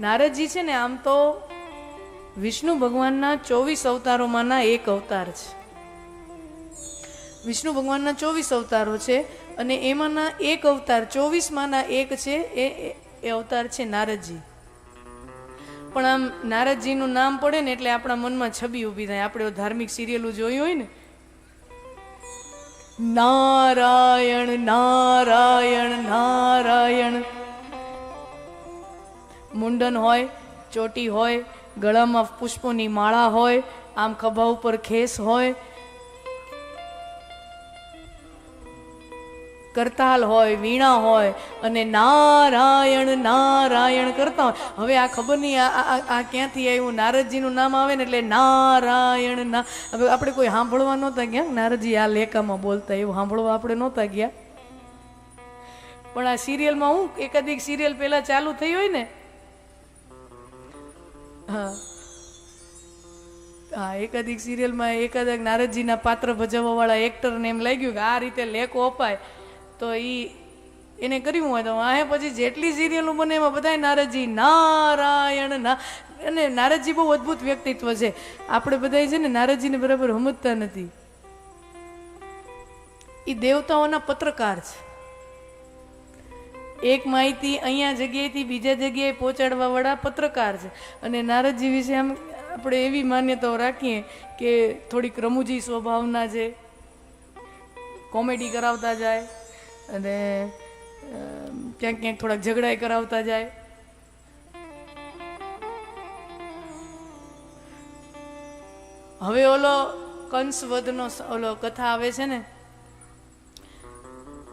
નારદજી છે ને, આમ તો વિષ્ણુ ભગવાનના ચોવીસ અવતારોમાંના એક અવતાર છે. વિષ્ણુ ભગવાનના ચોવીસ અવતારો છે અને એમાંના એક અવતાર ચોવીસમાંના એક છે, એ, એ- અવતાર છે નારદજી. પણ આમ નારદજીનું નામ પડે ને એટલે આપણા મનમાં છબી ઊભી થાય. આપણે ધાર્મિક સિરિયલો જોઈ હોય ને. નારાયણ નારાયણ નારાયણ. મુંડન હોય, ચોટી હોય, ગળામાં પુષ્પોની માળા હોય, આમ ખભા ઉપર ખેસ હોય, કરતાલ હોય, વીણા હોય અને નારાયણ નારાયણ કરતા હોય. હવે આ ખબર નહીં આ ક્યાંથી આવ્યું? નારદજીનું નામ આવે ને એટલે નારાયણ ના હવે આપણે કોઈ સાંભળવા નહોતા ગયા? નારદજી આ લેખામાં બોલતા એવું સાંભળવા આપણે નહોતા ગયા. પણ આ સિરિયલમાં હું એકાદિક સિરિયલ પહેલાં ચાલુ થઈ હોય ને હા. હા એકાદિક સિરિયલમાં એકાદક નારદજીના પાત્ર ભજવવાવાળા એક્ટરને એમ લાગ્યું કે આ રીતે લેખો અપાય તો એ એને કર્યું હોય તો આ પછી જેટલી સિરિયલો બને એમાં બધાય નારદજી નારાયણ ના, અને નારદજી બહુ અદ્ભુત વ્યક્તિત્વ છે. આપણે બધા છે ને નારદજીને બરાબર સમજતા નથી. એ દેવતાઓના પત્રકાર છે. એક માહિતી અહીંયા જગ્યાએથી બીજા જગ્યાએ પહોંચાડવા વાળા પત્રકાર છે. અને નારદજી વિશે આમ આપણે એવી માન્યતાઓ રાખીએ કે થોડીક રમૂજી સ્વભાવના છે, કોમેડી કરાવતા જાય, અને ક્યાંક ક્યાંક થોડાક ઝઘડાઈ કરાવતા જાય. હવે ઓલો કંસવધનો ઓલો કથા આવે છે ને,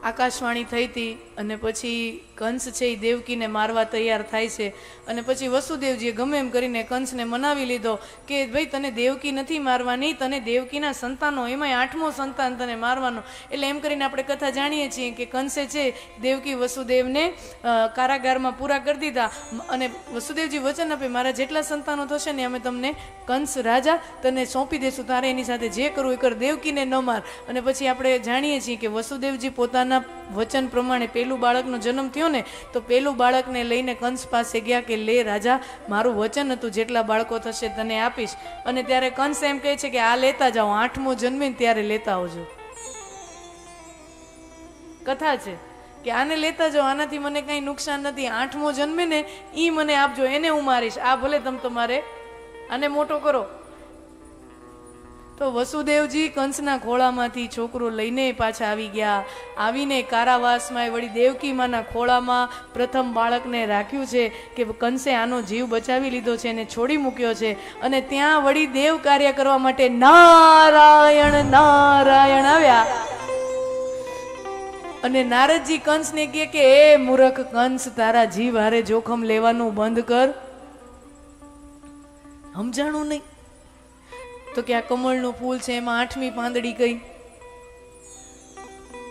આકાશવાણી થઈ હતી અને પછી કંસ છે એ દેવકીને મારવા તૈયાર થાય છે. અને પછી વસુદેવજીએ ગમે એમ કરીને કંસને મનાવી લીધો કે ભાઈ તને દેવકી નથી મારવાની, તને દેવકીના સંતાનો, એમાંય આઠમો સંતાન તને મારવાનો. એટલે એમ કરીને આપણે કથા જાણીએ છીએ કે કંસે છે દેવકી વસુદેવને કારાગારમાં પૂરા કરી દીધા. અને વસુદેવજી વચન આપે, મારા જેટલા સંતાનો થશે ને અમે તમને કંસ રાજા તને સોંપી દેશું, તારે એની સાથે જે કરવું એ કર, દેવકીને ન માર. અને પછી આપણે જાણીએ છીએ કે વસુદેવજી પોતાના વચન પ્રમાણે પેલું બાળકનો જન્મ થયો ને, તો પહેલું બાળકને લઈને કંસ પાસે ગયા કે, લે રાજા, મારું વચન હતું જેટલા બાળકો થશે તને આપીશ. અને ત્યારે કંસ એમ કહે છે કે, આ લેતા જાઓ, આઠમો જન્મે ત્યારે લેતા આવજો. કથા છે કે, આને લેતા જાઓ, આનાથી મને કાંઈ નુકસાન નથી. આઠમો જન્મે ને એ મને આપજો, એને હું મારીશ. આ ભલે તમ તમારે, આને મોટો કરો. તો વસુદેવજી કંસના ખોળામાંથી છોકરો લઈને પાછા આવી ગયા. આવીને કારાવાસમાં વળી દેવકી માના ખોળામાં પ્રથમ બાળકને રાખ્યું છે કે કંસે આનો જીવ બચાવી લીધો છે અને છોડી મૂક્યો છે. અને ત્યાં વળી દેવ કાર્ય કરવા માટે નારાયણ નારાયણ આવ્યા. અને નારદજી કંસને કહે કે, એ મૂરખ કંસ, તારા જીવ હારે જોખમ લેવાનું બંધ કર. સમજાણું નહીં. તો કે આ કમળનું ફૂલ છે, એમાં આઠમી પાંદડી કઈ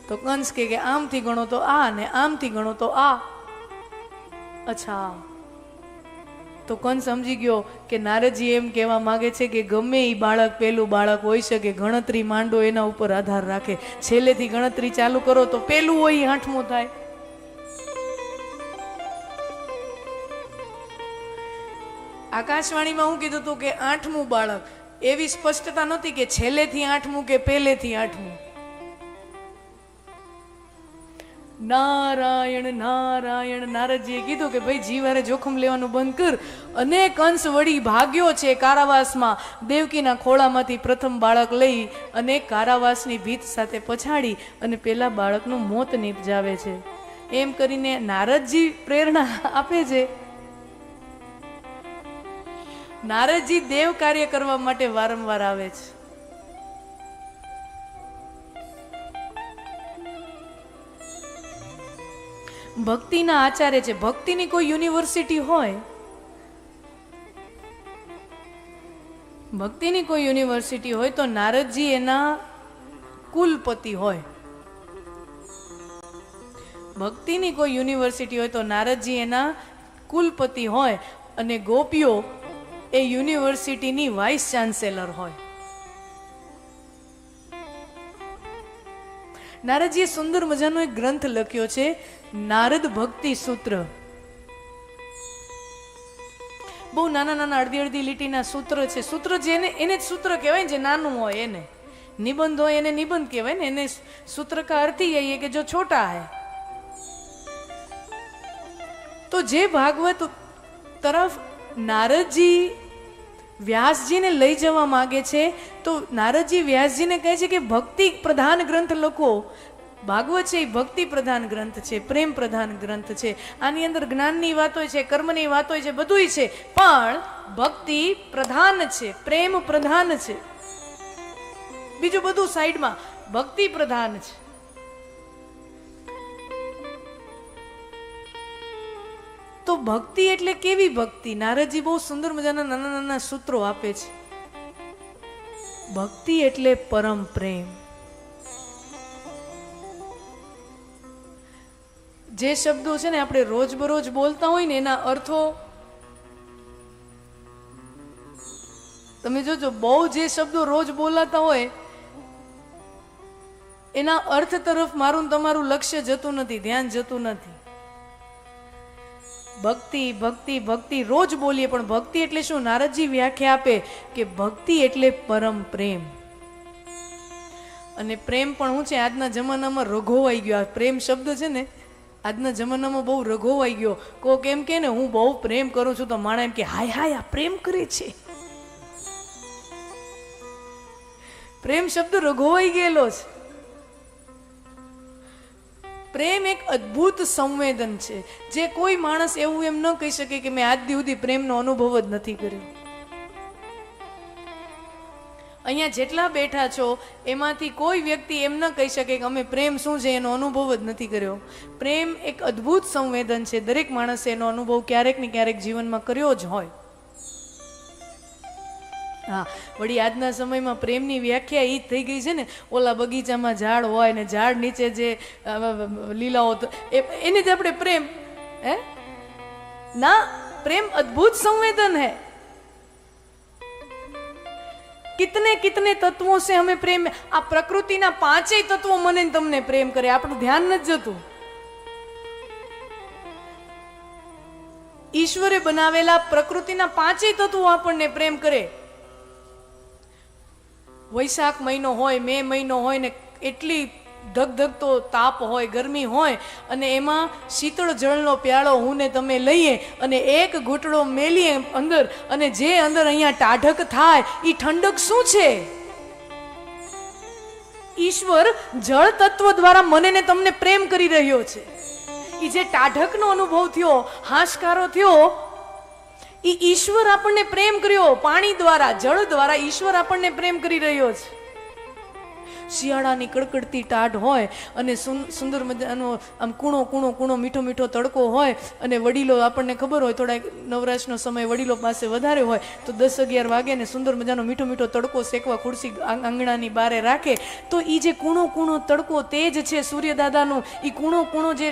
તો કંસ કે કે આમથી ગણો તો આ ને આમથી ગણો તો આ. અચ્છા. તો કંસ સમજી ગયો કે નારદજી એમ કહેવા માંગે છે કે ગમે એ બાળક, પેલું બાળક હોઈ શકે, ગણતરી માંડો એના ઉપર આધાર રાખે. છેલ્લેથી ગણતરી ચાલુ કરો તો પેલું હોય આઠમું થાય. આકાશવાણીમાં હું કીધું હતું કે આઠમું બાળક. એવી સ્પષ્ટતા નહોતી કે છેલ્લેથી આઠમું કે પહેલેથી આઠમું. નારાયણ નારાયણ, નારદજીએ કીધું કે ભાઈ જીવારે જોખમ લેવાનું બંધ કર. અને કંસ વળી ભાગ્યો છે કારાવાસમાં. દેવકીના ખોળામાંથી પ્રથમ બાળક લઈ અને કારાવાસની ભીત સાથે પછાડી અને પેલા બાળકનું મોત નિપજાવે છે. એમ કરીને નારદજી પ્રેરણા આપે છે. નારદજી દેવ કાર્ય કરવા માટે વારંવાર આવે છે. ભક્તિના આચાર્ય છે. ભક્તિની કોઈ યુનિવર્સિટી હોય, ભક્તિની કોઈ યુનિવર્સિટી હોય તો નારદજી એના કુલપતિ હોય. ભક્તિની કોઈ યુનિવર્સિટી હોય તો નારદજી એના કુલપતિ હોય. અને ગોપીઓ એ યુનિવર્સિટીની વાઇસ ચાન્સેલર હોય. નારદજીએ સુંદર મજાનો એક ગ્રંથ લખ્યો છે, નારદ ભક્તિ સૂત્ર. બહુ નાના નાના અડધી અડધી લીટીના સૂત્ર છે. સૂત્ર જેને એને જ સૂત્ર કહેવાય જે નાનું હોય એને. નિબંધ હોય એને નિબંધ કહેવાય ને એને સૂત્ર કા અર્થી યહી કે જો છોટા હે. તો જે ભાગવત તરફ નારદજી વ્યાસજીને લઈ જવા માગે છે, તો નારદજી વ્યાસજીને કહે છે કે ભક્તિ પ્રધાન ગ્રંથ લખો. ભાગવત છે એ ભક્તિ પ્રધાન ગ્રંથ છે, પ્રેમ પ્રધાન ગ્રંથ છે. આની અંદર જ્ઞાનની વાતો છે, કર્મની વાતો છે, બધુંય છે. પણ ભક્તિ પ્રધાન છે, પ્રેમ પ્રધાન છે. બીજું બધું સાઈડમાં ભક્તિ પ્રધાન છે. તો ભક્તિ એટલે કેવી ભક્તિ? નારદજી બહુ સુંદર મજાના નાના નાના સૂત્રો આપે છે. ભક્તિ એટલે પરમ પ્રેમ. જે શબ્દો છે ને આપણે રોજબરોજ બોલતા હોય ને એના અર્થો તમે જોજો, બહુ જે શબ્દો રોજ બોલાતા હોય, એના અર્થ તરફ મારું તમારું લક્ષ્ય જતું નથી, ધ્યાન જતું નથી. ભક્તિ ભક્તિ ભક્તિ. રોજ બોલીએ, પણ ભક્તિ એટલે શું? નારદજી વ્યાખ્યા આપે કે ભક્તિ એટલે પરમ પ્રેમ. અને પ્રેમ પણ હું છે, આજના જમાનામાં રઘોવાઈ ગયો. આ પ્રેમ શબ્દ છે ને, આજના જમાનામાં બહુ રઘોવાઈ ગયો. કોક એમ કે ને, હું બહુ પ્રેમ કરું છું, તો માણા એમ કે, હાય હાય, આ પ્રેમ કરે છે. પ્રેમ શબ્દ રઘોવાઈ ગયેલો છે. પ્રેમ એક અદ્ભુત સંવેદન છે. જે કોઈ માણસ એવું એમ ન કહી શકે કે મેં આજ સુધી પ્રેમનો અનુભવ જ નથી કર્યો. અહીંયા જેટલા બેઠા છો, એમાંથી કોઈ વ્યક્તિ એમ ન કહી શકે કે અમે પ્રેમ શું છે, એનો અનુભવ જ નથી કર્યો. પ્રેમ એક અદ્ભુત સંવેદન છે. દરેક માણસે એનો અનુભવ ક્યારેક ને ક્યારેક જીવનમાં કર્યો જ હોય. હા, વળી આજના સમયમાં પ્રેમની વ્યાખ્યા એ થઈ ગઈ છે ને, ઓલા બગીચામાં ઝાડ હોય ને ઝાડ નીચે જે લીલાઓ એને જ આપણે પ્રેમ, હે? ના, પ્રેમ અદ્ભુત સંવેદન હે. કિતને કિતને તત્વો છે અમે પ્રેમ, આ પ્રકૃતિના પાંચેય તત્વો મને તમને પ્રેમ કરે, આપણું ધ્યાન નથી જતું. ઈશ્વરે બનાવેલા પ્રકૃતિના પાંચેય તત્વો આપણને પ્રેમ કરે. વૈશાખ મહિનો હોય, મે મહિનો હોય ને એટલી ધગધગતો તાપ હોય, ગરમી હોય, અને એમાં શીતળ જળનો પ્યાળો હું ને તમે લઈએ અને એક ઘૂંટડો મેલીએ અંદર અને જે અંદર અહીંયા ટાઢક થાય એ ઠંડક શું છે? ઈશ્વર જળ તત્વ દ્વારા મને ને તમને પ્રેમ કરી રહ્યો છે. એ જે ટાઢકનો અનુભવ થયો, હાશકારો થયો એ ઈશ્વર આપણને પ્રેમ કર્યો. પાણી દ્વારા, જળ દ્વારા ઈશ્વર આપણને પ્રેમ કરી રહ્યો છે. શિયાળાની કડકડતી ટાઢ હોય અને સુંદર મજાનો આમ કૂણો કૂણો કૂણો, મીઠો મીઠો તડકો હોય અને વડીલો આપણને ખબર હોય થોડા નવરાશનો સમય વડીલો પાસે વધારે હોય, તો દસ અગિયાર વાગે ને સુંદર મજાનો મીઠો મીઠો તડકો શેકવા ખુરશી આંગણાની બારે રાખે, તો એ જે કૂણો કૂણો તડકો તેજ છે સૂર્યદાદાનો. એ કૂણો કૂણો જે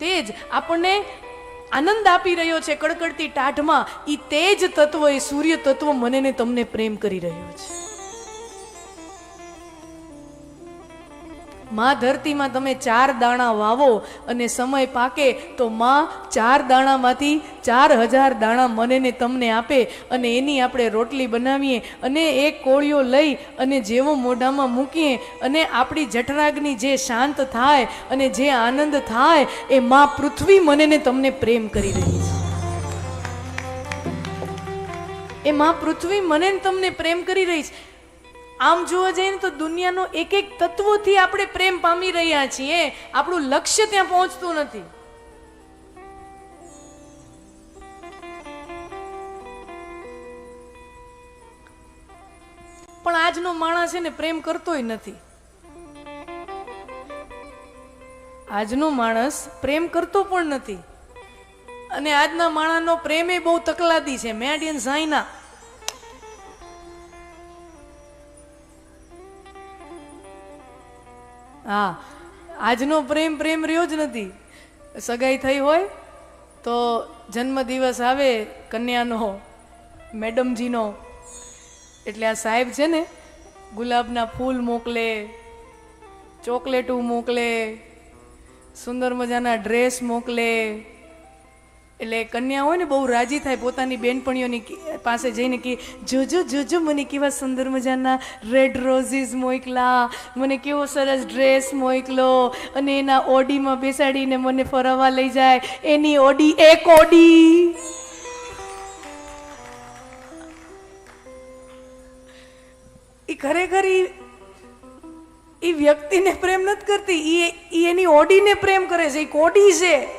તેજ આપણને આનંદ આપી રહ્યો છે કડકડતી ટાઢમાં. એ તેજ તત્વ, એ સૂર્ય તત્વ મને ને તમને પ્રેમ કરી રહ્યો છે. માં ધરતીમાં તમે ચાર દાણા વાવો અને સમય પાકે તો માં ચાર દાણામાંથી ચાર હજાર દાણા મને ને તમને આપે અને એની આપણે રોટલી બનાવીએ અને એ કોળીઓ લઈ અને જેવો મોઢામાં મૂકીએ અને આપણી જઠરાગ્નિ જે શાંત થાય અને જે આનંદ થાય એ માં પૃથ્વી મને ને તમને પ્રેમ કરી રહી છે. એ માં પૃથ્વી મને ને તમને પ્રેમ કરી રહી છે. આમ જોવા જઈએ ને તો દુનિયાનો એક એક તત્વોથી આપણે પ્રેમ પામી રહ્યા છીએ. આપણું લક્ષ્ય ત્યાં પહોંચતું નથી. પણ આજનો માણસ છે ને પ્રેમ કરતોય નથી. આજનો માણસ પ્રેમ કરતો પણ નથી. અને આજના માણસનો પ્રેમ એ બહુ તકલાદી છે. મેડિયન ઝાઈના હા, આજનો પ્રેમ પ્રેમ રહ્યો જ નથી. સગાઈ થઈ હોય તો જન્મદિવસ આવે કન્યાનો, મેડમજીનો. એટલે આ સાહેબ છે ને, ગુલાબના ફૂલ મોકલે, ચોકલેટું મોકલે, સુંદર મજાના ડ્રેસ મોકલે એટલે કન્યા હોય ને બહુ રાજી થાય પોતાની બેનપણીઓની પાસે જઈને કે, જોજો જોજો, મને કેવા સુંદર મજાના રેડ રોઝીસ મોકલા, મને કેવો સરસ ડ્રેસ મોકલો. અને એના ઓડીમાં બેસાડીને મને ફરવા લઈ જાય. એની ઓડી એક ઓડી. એ ખરેખર એ વ્યક્તિને પ્રેમ નથી કરતી. એ એની ઓડીને પ્રેમ કરે છે. એ કોડી છે.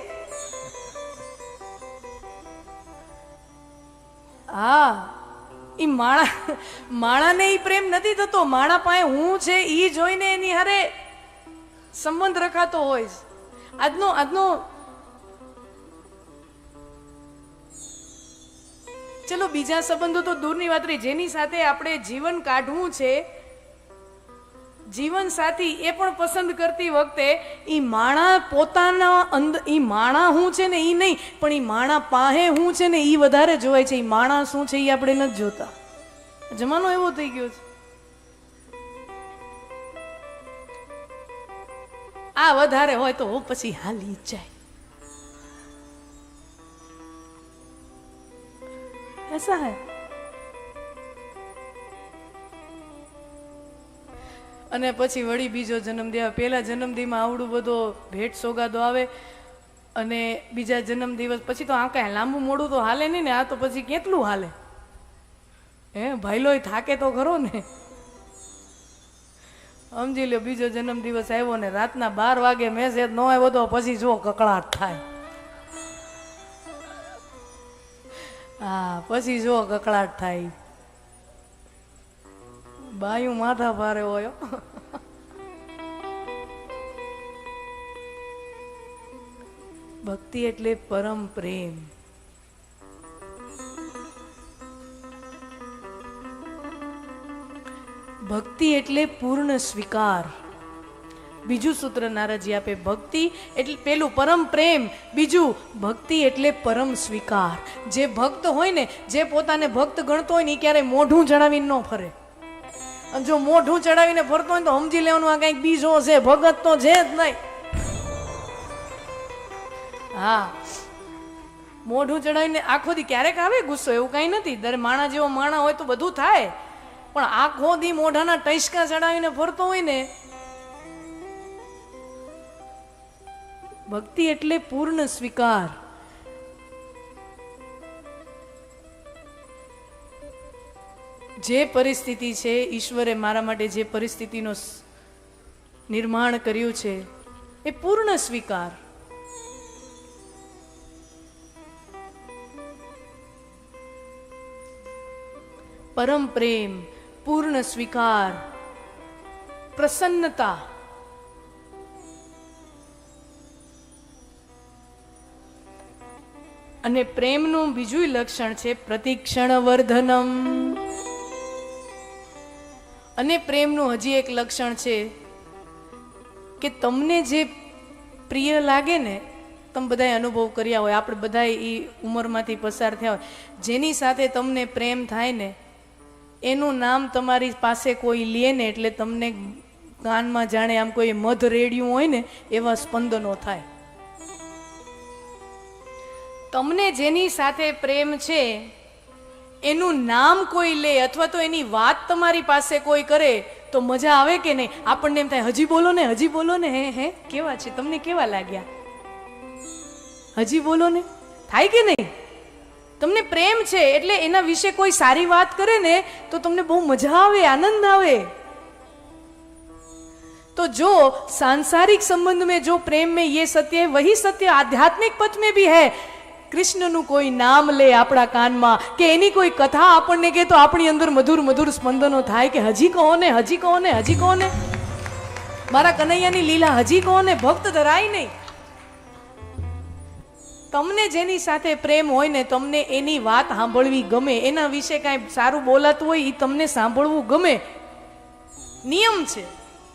હા એ માણા માણાને એ પ્રેમ નથી થતો. માણા પાસે હું છે એ જોઈને એની હારે સંબંધ રખાતો હોય આજનો આજનો ચલો બીજા સંબંધો તો દૂરની વાત રહી. જેની સાથે આપણે જીવન કાઢવું છે જીવન સાથી એ પણ પસંદ કરતી વખતે એ માણા પોતાના અંદર એ માણા હું છે ને એ નહીં, પણ એ માણા પાહે હું છે ને એ વધારે જોવાય છે. એ માણા શું છે એ આપણે નથી જોતા. જમાનો એવો થઈ ગયો છે. આ વધારે હોય તો પછી હાલી જાય. એસા હૈ? અને પછી વળી બીજો જન્મ આવે પહેલા જન્મદિવસમાં આવડું બધો ભેટ સોગાદો આવે અને બીજા જન્મ દિવસ પછી તો આ કાંઈ લાંબુ મોડું તો હાલે નહીં ને, આ તો પછી કેટલું હાલે? હે, ભાઈલોય થાકે તો ખરો ને. સમજી લ્યો, બીજો જન્મ દિવસ આવ્યો ને, રાતના બાર વાગે મેસેજ ન આવ્યો તો પછી જો કકળાટ થાય. હા, પછી જો કકળાટ થાય. બાયું માથા ભારે હોય ભક્તિ એટલે પરમ પ્રેમ. ભક્તિ એટલે પૂર્ણ સ્વીકાર. બીજું સૂત્ર નારાજી આપે, ભક્તિ એટલે પેલું પરમ પ્રેમ, બીજું ભક્તિ એટલે પરમ સ્વીકાર. જે ભક્ત હોય ને, જે પોતાને ભક્ત ગણતો હોય ને એ ક્યારેય મોઢું જણાવી ન ફરે. અને જો મોઢું ચડાવીને ફરતો હોય તો સમજી લેવાનું આ કંઈક બીજો છે, ભગત તો છે જ નહીં. હા. મોઢું ચડાવીને આખો દી ક્યારેક આવે ગુસ્સો? એવું કંઈ નથી. દર માણા જેવો માણા હોય તો બધું થાય. પણ આખો દી મોઢાના ટૈસકા ચડાવીને ફરતો હોય ને, ભક્તિ એટલે પૂર્ણ સ્વીકાર. જે પરિસ્થિતિ છે, ઈશ્વરે મારા માટે જે પરિસ્થિતિનો નિર્માણ કર્યું છે, એ પૂર્ણ સ્વીકાર. પરમ પ્રેમ, પૂર્ણ સ્વીકાર, પ્રસન્નતા. અને પ્રેમનું બીજું લક્ષણ છે પ્રતિક્ષણ વર્ધનમ અને પ્રેમનું હજી એક લક્ષણ છે કે તમને જે પ્રિય લાગે ને, તમે બધાએ અનુભવ કર્યા હોય, આપણે બધાએ એ ઉંમરમાંથી પસાર થયા હોય. જેની સાથે તમને પ્રેમ થાય ને, એનું નામ તમારી પાસે કોઈ લે ને, એટલે તમને કાનમાં જાણે આમ કોઈ મધ રેડિયું હોય ને, એવા સ્પંદનો થાય. તમને જેની સાથે પ્રેમ છે એનું નામ કોઈ લે અથવા તો એની વાત તમારી પાસે કોઈ કરે તો મજા આવે કે નહીં આપણને એમ થાય હજી બોલો ને હજી બોલો ને હે હે કેવા છે તમને કેવા લાગ્યા હજી બોલો ને થાય કે નહીં તમને પ્રેમ છે એટલે એના વિશે કોઈ સારી વાત કરે ને તો તમને બહુ મજા આવે આનંદ આવે तो जो सांसारिक संबंध में जो प्रेम में ये सत्य है वही सत्य आध्यात्मिक पथ में भी है કૃષ્ણનું કોઈ નામ લે આપણા કાનમાં, કે એની કોઈ કથા આપણને કહે તો આપણી અંદર મધુર મધુર સ્પંદનો થાય કે હજી કહો ને હજી કહો ને હજી કહો ને મારા કનૈયાની લીલા હજી કહો ને ભક્ત ધરાય નહીં. તમને જેની સાથે પ્રેમ હોય ને તમને એની વાત સાંભળવી ગમે, એના વિશે કાંઈ સારું બોલાતું હોય એ તમને સાંભળવું ગમે. નિયમ છે.